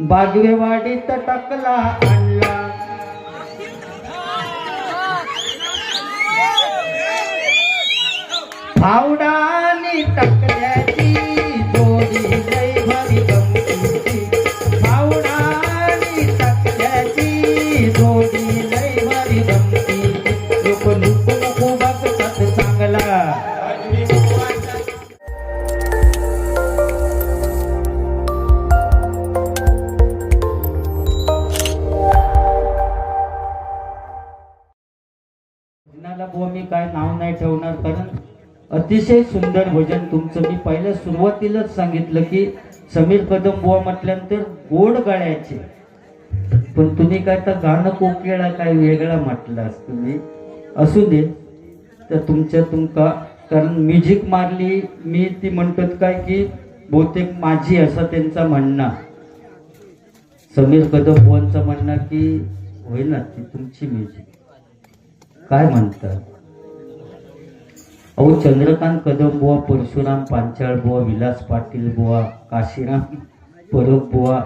बाजवेवाडीत टाकला आणला. फावडानी टकल्याची जोडी लय गमती. अतिशय सुंदर भजन तुमचं. मी पहिल्या सुरुवातीलाच सांगितलं की समीर कदम बुवा म्हटल्यानंतर गोड गाण्याचे पण तुम्ही काय तर गाणं कोकिळा काय वेगळा म्हटलं तुम्ही? असू दे. तर तुमच्या तुमका कारण म्युझिक मारली मी ती म्हणतात काय की बहुतेक माझी असं त्यांचा म्हणणं. समीर कदम बुवांचं म्हणणं की होईना ती तुमची म्युझिक. काय म्हणतात अहो चंद्रकांत कदम बुवा परशुराम पांचाळ बुवा विलास पाटील बुवा काशीराम परब बुवा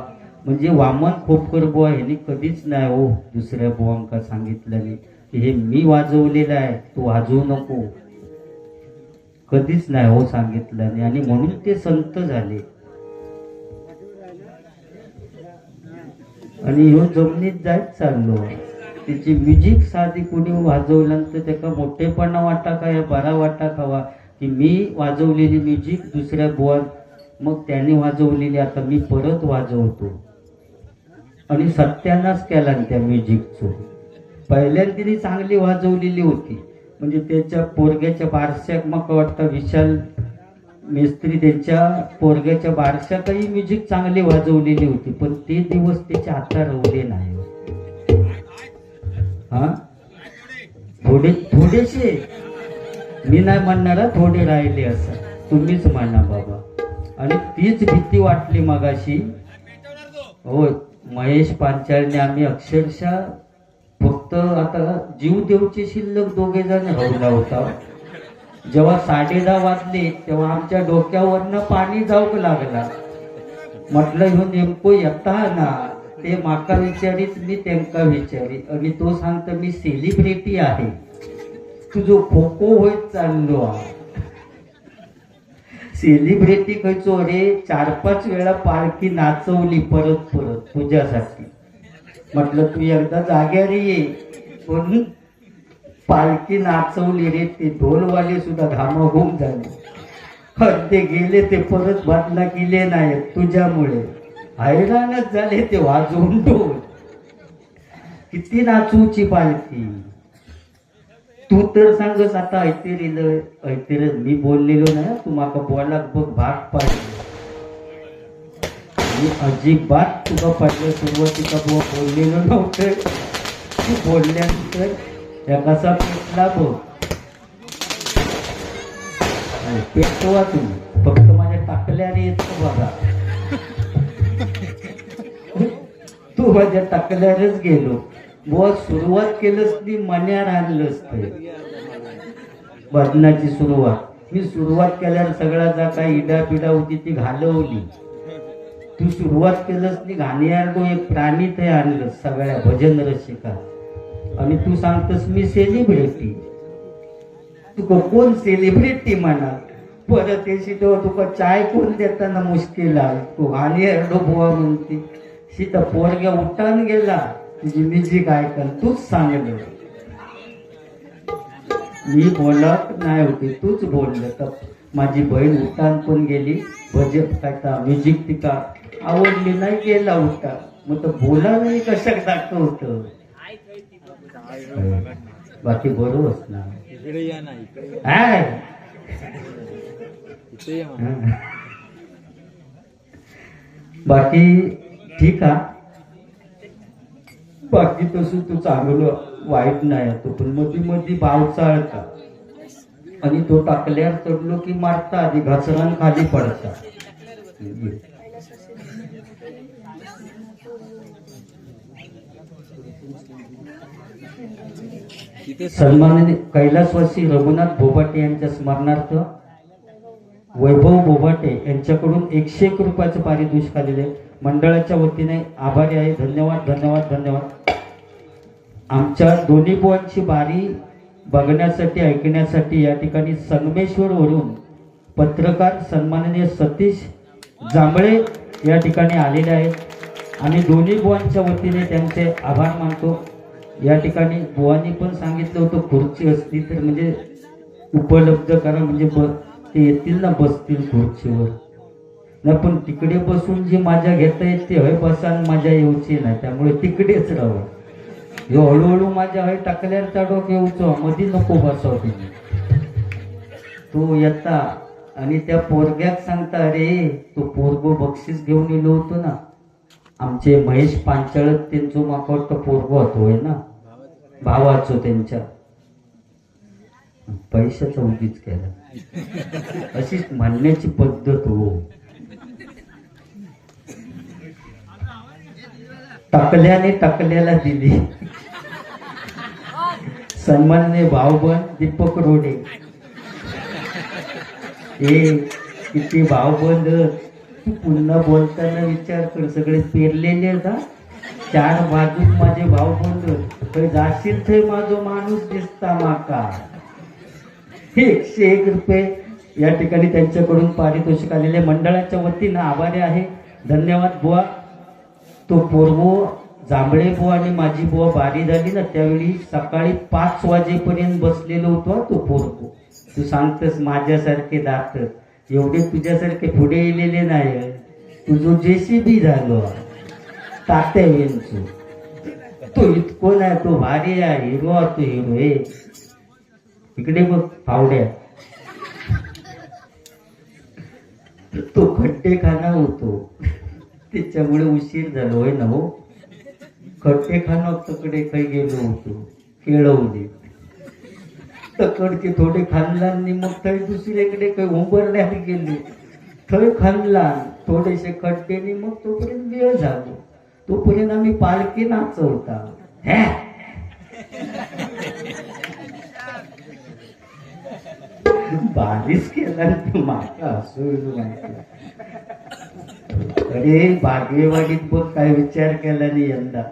म्हणजे वामन खोपकर बुवा ह्यांनी कधीच नाही हो दुसऱ्या बुवांका सांगितलं नाही. की हे मी वाजवलेलं आहे तू वाजवू नको. कधीच नाही हो सांगितलं नाही. आणि म्हणून ते संत झाले. आणि ह्यो जमिनीत जायच चाललो. त्याची म्युझिक साधी कोणी वाजवल्यानंतर त्याका मोठेपणा वाटा का या बरा वाटा खावा की मी वाजवलेली म्युझिक दुसऱ्या बुवान मग त्याने वाजवलेली आता मी परत वाजवतो. आणि सत्यानाच केला त्या म्युझिकचो पहिल्यांदा तिने चांगली वाजवलेली होती. म्हणजे त्याच्या पोरग्याच्या बारशाक मग वाटतं विशाल मिस्त्री त्यांच्या पोरग्याच्या बारशाकही म्युझिक चांगली वाजवलेली होती पण ते दिवस त्याच्या हातात राहले नाही हा? थोडे थोडेसे? मी नाही म्हणणार थोडे राहिले असं. तुम्हीच म्हणा बाबा. आणि तीच भीती वाटली मगाशी. हो महेश पांचाळने आम्ही अक्षरशः फक्त आता जीव देवचे शिल्लक दोघे जण राहुला होता. जेव्हा साडे दहा वाजले तेव्हा आमच्या डोक्यावरनं पाणी जाऊक लागला. म्हटलं ह्यो नेमको येता ना? ते माका विचारीत मी तेमका विचारी आणि तो सांगतो मी सेलिब्रिटी आहे. तुझो खोको होत चाललो सेलिब्रिटी खयचो रे चार पाच वेळा पालखी नाचवली परत परत तुझ्यासाठी. म्हटलं तू एकदा जाग्यावर ये. पण पालखी नाचवली रे ते ढोलवाले सुद्धा घामाघूम झाले. हं, ते गेले ते परत बदला गेले नाहीत तुझ्यामुळे. हैराणच झाले ते वाजवून ढोल किती नाचूची पालखी. तू तर सांगस आता ऐतेरील ऐतेर मी बोललेलो नाही तू माका बोलाक बघ भाग पाडले. मी अजिबात तुका पाडलं सुरुवातीला बुवा बोललेलो नव्हतं. तू बोलल्यानंतर त्या कसा पेटला बघ. पेटवा तुम्ही. फक्त माझ्या टाकल्याने येतो बघा. तू माझ्या टाकल्यानेच गेलो. बुवा सुरुवात केलंस ती मन्यार आणलंस ते. भजनाची सुरुवात. मी सुरुवात केल्यावर सगळा जा काही इडा पिडा होती ती घालवली. तू सुरुवात केलंस ती घाणेरडो एक प्राणी ते आणलं सगळ्या भजन रसिका आणि तू सांगतस मी सेलिब्रिटी. तुका कोण सेलिब्रिटी म्हणा परत येशी तेव्हा तुका चाय कोण देताना मुश्किल आहे? तू घाणेरडो बुवा म्हणते. सीता पोरग्या उठान गेला. तुझी म्युझिक ऐकन तूच सांगलं मी बोलत नाही होती तूच बोललं तर. माझी बहीण उठान पण गेली. भजन काय म्युझिक तिका आवडली नाही गेला उठा. मग तर बोला नाही कशाक बाकी ना. इकडे हाय. इथे या म्हणा. बाकी ठीक आहे बाकी तसं तू चांगलं वाईट नाही तो पण मधी मधी भाव चाळता. आणि तो टाकल्यावर चढलो की मारता आधी घसरण खाली पडता. तिथे सन्माननीय कैलासवासी रघुनाथ बोबाटे यांच्या स्मरणार्थ वैभव बोबाटे यांच्याकडून एकशे एक रुपयाचं पारितोषिक आलेले आहे. मंडळाच्या वतीने आभारी आहे. धन्यवाद धन्यवाद धन्यवाद. आमच्या दोन्ही बुवांची बारी बघण्यासाठी ऐकण्यासाठी या ठिकाणी संगमेश्वरवरून पत्रकार सन्माननीय सतीश जांभळे या ठिकाणी आलेले आहेत. आणि दोन्ही बुवांच्या वतीने त्यांचे आभार मानतो. या ठिकाणी बुवांनी पण सांगितलं होतं खुर्ची असती तर म्हणजे उपलब्ध करा म्हणजे ब ते येतील ना बसतील खुर्चीवर. नाही पण तिकडे बसून जी मजा घेता येते हय बसान मजा येऊची नाही. त्यामुळे तिकडेच राहावं. हे हळूहळू माझ्या हय टाकल्यार चाडोक येऊचो मधी नको बसाव तिने तो येता आणि त्या पोरग्याक सांगता अरे तो पोरगो बक्षीस घेऊन येलो होतो ना. आमचे महेश पांचाळत त्यांचो माका वाटतं पोरगो होतो होय ना. भावाचो त्यांच्या. पैशाचा उगीच केला. अशीच म्हणण्याची पद्धत हो. टाकल्याने टाकल्याला दिली. सन्मानने भावबन दीपक रोडे. हे किती भावबंद तू पुन्हा बोलताना विचार कर सगळे पेरलेले का चार बाजूक माझे भावबंद थंय जाशील थंय माझो माणूस दिसता माका. एकशे एक रुपये या ठिकाणी त्यांच्याकडून पारितोषिक आलेले. मंडळाच्या वतीनं आभारी आहे. धन्यवाद बुवा. तो पोरवो जांभळे बुवा आणि माझी बुवा बारी झाली ना त्यावेळी सकाळी पाच वाजेपर्यंत बसलेलो होतो तो पोरगो तू सांगतस माझ्यासारखे दात एवढे तुझ्यासारखे पुढे येलेले नाही तुझो जेसीबी झालो. तात्या यांचो तो इतको नाही तो भारी आहे हिरो तो हिरो हे इकडे बघ फावड्या. तो खड्डे खाना होतो. त्याच्यामुळे उशीर झालो होय ना हो? खड्डे तकडे काही गेलो होतो. केळवले तकडचे थोडे खानलांनी मग थंय दुसरीकडे काही उंबरण्यात गेले. थंय खानलान थोडेसे खड्डेने मग तोपर्यंत वेळ झालो. तोपर्यंत आम्ही पालखी नाचवता. हॅ? बारीच केला तू माका असू माहिती. अरे बागेवाडीत बघ काय विचार केला नाही यंदा.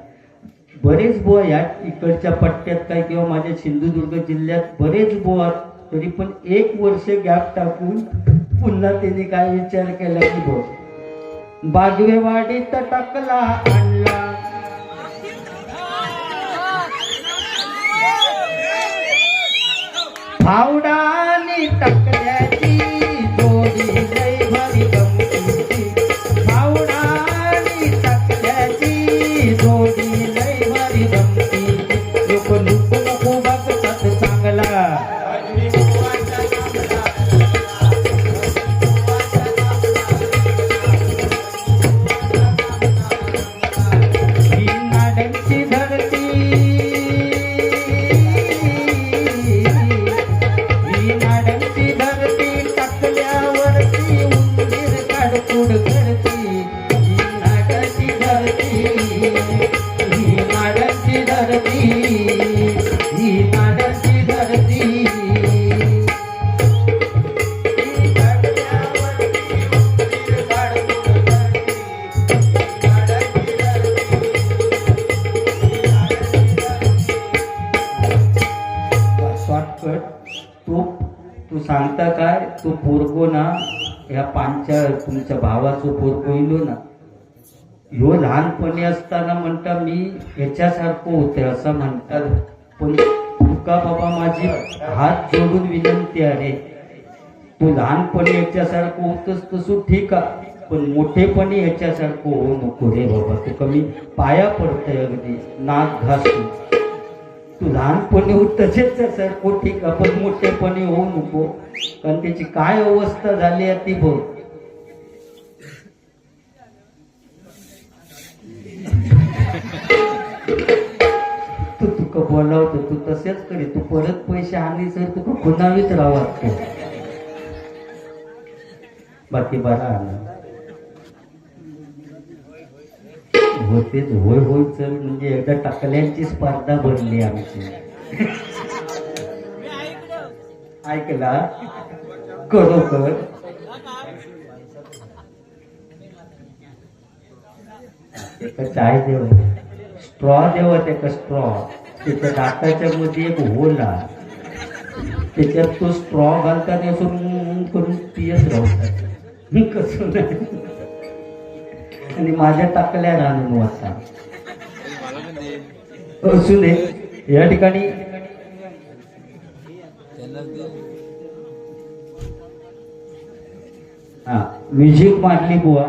बरेच बुवा या इकडच्या पट्ट्यात काय किंवा माझ्या सिंधुदुर्ग जिल्ह्यात बरेच बुवा तरी पण एक वर्ष गॅप टाकून पुन्हा त्यांनी काय विचार केला की बघ. बागवेवाडीत टाकला आणला. फावडानी टाकल्याची जोडी तुमच्या भावाचं पोर पहिलो ना. ह्यो लहानपणी असताना म्हणता मी ह्याच्यासारखं होते असं म्हणतात. पण तुका बाबा माझी हात जोडून विनंती आहे. तू लहानपणी ह्याच्यासारखं होतस तसं ठीक आहे पण मोठेपणी ह्याच्यासारखं होऊ नको रे बाबा. तू कमी पाया पडतंय अगदी नाक घासून. तू लहानपणी होत तसेच सारखं ठीक आहे पण मोठेपणी होऊ नको. कारण त्याची काय अवस्था झाली आहे ती बघ. बोलावतो तू तसेच करे तू परत पैसे आणली सर तुका खुणावीत राहावं बाकी बरा आला होतेच होय होय चल म्हणजे एकदा टाकल्यांची स्पर्धा भरली आमची. ऐकला खरोखर चाय देव स्ट्रॉ देव त्याचा स्ट्रॉ. त्याच्या दाताच्या मध्ये एक होल आहे. त्याच्यात तो स्ट्रॉ घालतात असं करून पियत राहतात मी कसं नाही. आणि माझ्या टाकल्या राहून वाचा. असू दे. या ठिकाणी हा म्युझिक मारली बुवा.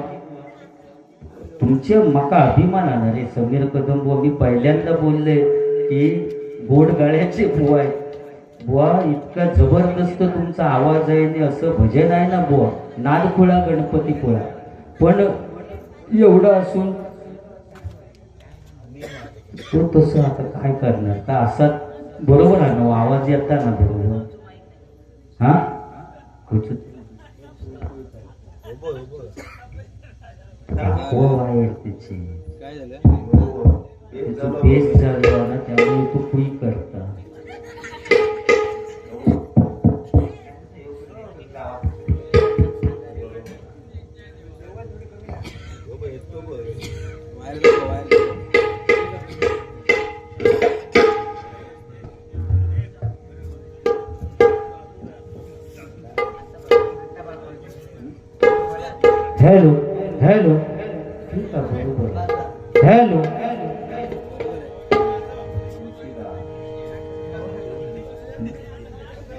तुमचे मका अभिमान आला रे समीर कदम बुवा मी पहिल्यांदा बोलले की गोडगाळ्याचे बुवा आहे बुवा इतका जबरदस्त तुमचा आवाज आहे आणि असं भजन आहे ना बुवा? नादखुळा गणपती खोळा पण एवढं असून तो तसं आता काय करणार? का असा बरोबर आहे ना आवाज येता ना बरोबर. हा? कुठं? दाखवा त्याची. काय झालं? त्याचं बेस झालं ना त्यामुळे तो कुई करता. Hello hello. ठीक हॅलो।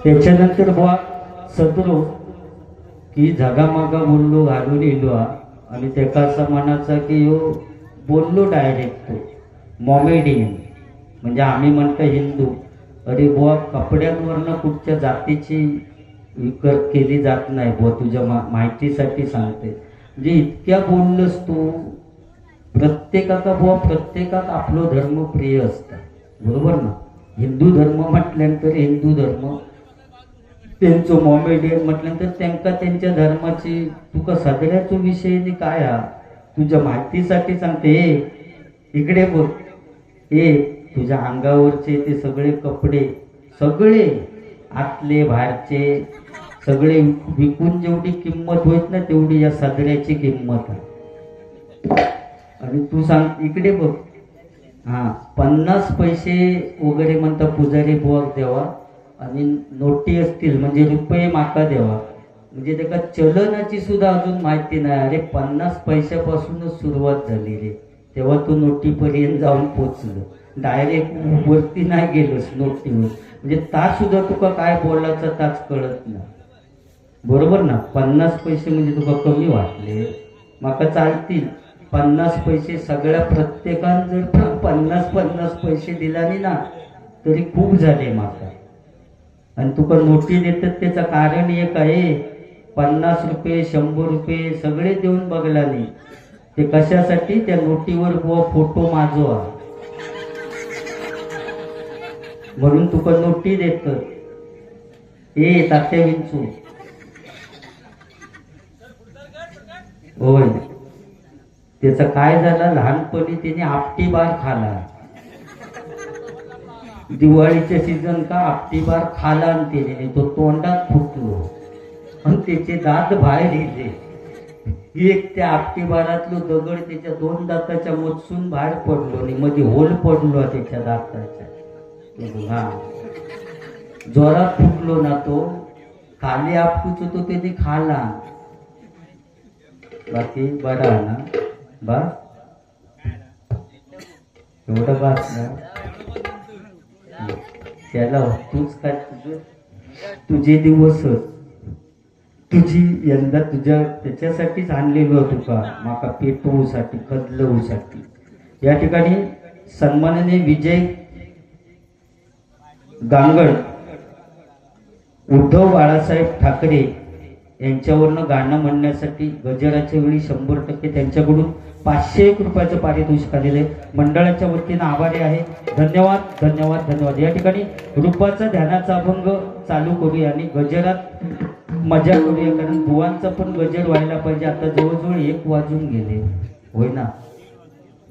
त्याच्यानंतर बुवा सदरो की जगामागा बोललो घालून येलो हा. आणि त्याका असं म्हणायचं की यो बोललो डायरेक्ट तो. मॉमेडियन म्हणजे आम्ही म्हणतो हिंदू. अरे बुवा कपड्यांवरनं कुठच्या जातीची विकत केली जात नाही बुवा तुझ्या मा माहितीसाठी सांगते. म्हणजे इतक्या बोललंस तू. प्रत्येकाचा बुवा प्रत्येकात आपलं धर्म प्रिय असतं. बरोबर ना? हिंदू धर्म म्हटल्यानंतर हिंदू धर्म त्यांचं मॉमेडियन म्हटल्यानंतर त्यांका त्यांच्या धर्माची तुका सगळ्याचो विषय? नी काय हा? तुझ्या माहितीसाठी सांगते. ए इकडे बघ ए तुझ्या अंगावरचे ते सगळे कपडे सगळे आतले बाहेरचे सगळे विकून जेवढी किंमत होत ना तेवढी या सदऱ्याची किंमत आहे. आणि तू सांग इकडे बघ हा पन्नास पैसे वगैरे म्हणता पुजारी बुवा देवा. आणि नोटी असतील म्हणजे रुपये माका देवा म्हणजे त्याका चलनाची सुद्धा अजून माहिती नाही. अरे पन्नास पैशापासूनच सुरुवात झाली रे. तेव्हा तू नोटीपर्यंत जाऊन पोचलो. डायरेक्ट वरती नाही गेलोस नोटीवर. म्हणजे तास सुद्धा तुका काय बोलायचं ताच कळत नाही. बरोबर ना? पन्नास पैसे म्हणजे तुका कमी वाटले. माका चालतील. पन्नास पैसे सगळ्या प्रत्येकान जर पन्नास पन्नास पैसे दिलानी ना तरी खूप झाले माका. आणि तुका नोटी देतात त्याचं कारण एक आहे पन्नास रुपये शंभर रुपये सगळे देऊन बघला नाही ते कशासाठी? त्या नोटीवर बुवा फोटो माजवा. म्हणून तुका नोटी देत. ए तात्या विंचू. होय. त्याचा काय झालं? लहानपणी त्याने आपटी बार खाला. दिवाळीच्या सीझन का आपटीबार खाला आणि त्याने तो तोंडात फुटलो. आणि त्याचे दात बाहेर येते एक त्या आपटीबारातलो दगड त्याच्या दोन दाताच्या मधसून बाहेर पडलो आणि मध्ये होल पडलो त्याच्या दाताच्या. हा जोरात फुटलो ना तो. खाली आपटूच तो त्याने खाला बाकी बरा ना? बा? एवढं बास ना त्याला तूच काय तुझं? तुझे दिवस तुझी यंदा तुझ्या त्याच्यासाठीच आणलेलो तुका माका पेटवूसाठी कदलवूसाठी या ठिकाणी सन्मानने विजय गांगड उद्धव बाळासाहेब ठाकरे यांच्यावरनं गाणं म्हणण्यासाठी गजराच्या वेळी शंभर टक्के त्यांच्याकडून पाचशे एक रुपयाचं पारितोषिक आलेलं आहे. मंडळाच्या वतीनं आभारी आहे. धन्यवाद धन्यवाद धन्यवाद. या ठिकाणी रूपाचा ध्यानाचा अभंग चालू करूया आणि गजरात मजा करूया कारण बुवांचा पण गजर व्हायला पाहिजे. आता जवळजवळ एक वाजून गेले. होय ना?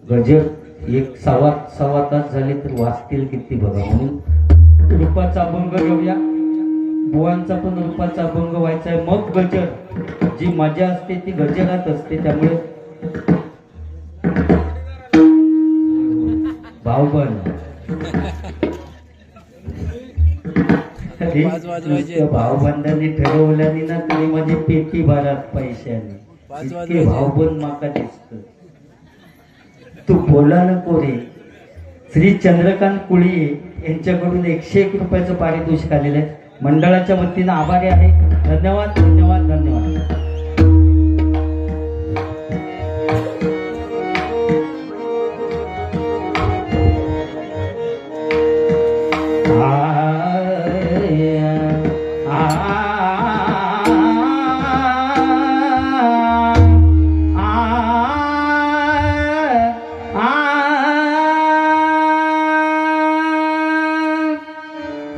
गजर एक सव्वा सव्वा तास झाले तर वाचतील किती बघा. म्हणून रूपाचा अभंग घेऊया बुवांचा पण रूपाचा अभंग व्हायचा आहे. मग गजर. जी मजा असते ती गजरात असते. त्यामुळे भाऊ बन. पाच वाजवायचे. भाऊबंधांनी ठरवल्याने ना तुम्ही माझी पेटी भरात पैशाने. इतके. भाऊबंद माका दिसत. तू बोला नको रे. श्री चंद्रकांत कुळी यांच्याकडून एकशे एक रुपयाचं पारितोषिक आलेलं आहे. मंडळाच्या वतीनं आभारी आहे धन्यवाद धन्यवाद धन्यवाद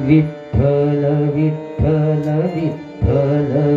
विठ्ठल विठ्ठल विठ्ठल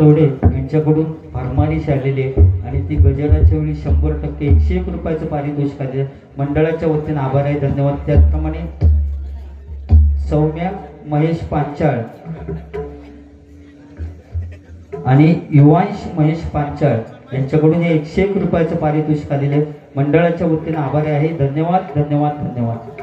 रोडे यांच्याकडून भरमारीश आलेली आहे आणि ती गजराच्या वेळी शंभर टक्के एकशे एक रुपयाचं पारितोषिक आले मंडळाच्या वतीने आभार आहे. धन्यवाद. त्याचप्रमाणे सौम्या महेश पांचाळ आणि युवांश महेश पांचाळ यांच्याकडून हे एकशे एक रुपयाचं पारितोषिक आलेले आहे. मंडळाच्या वतीने आभारी आहे. धन्यवाद धन्यवाद धन्यवाद.